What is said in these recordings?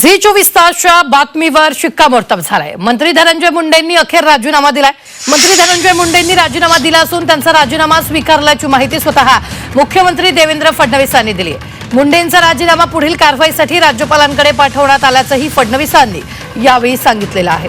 Zee चोवीस तासच्या बातमीवर शिक्कामोर्तब झालाय. मंत्री धनंजय मुंडेंनी अखेर राजीनामा दिलाय. मंत्री धनंजय मुंडेंनी राजीनामा दिला असून त्यांचा राजीनामा स्वीकारल्याची माहिती स्वतः मुख्यमंत्री देवेंद्र फडणवीसांनी दिली आहे. मुंडेंचा राजीनामा पुढील कारवाईसाठी राज्यपालांकडे पाठवण्यात आल्याचंही फडणवीसांनी यावेळी सांगितलेलं आहे.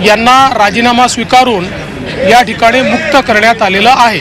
यांना राजीनामा स्वीकारून या ठिकाणी मुक्त करण्यात आलेलं आहे.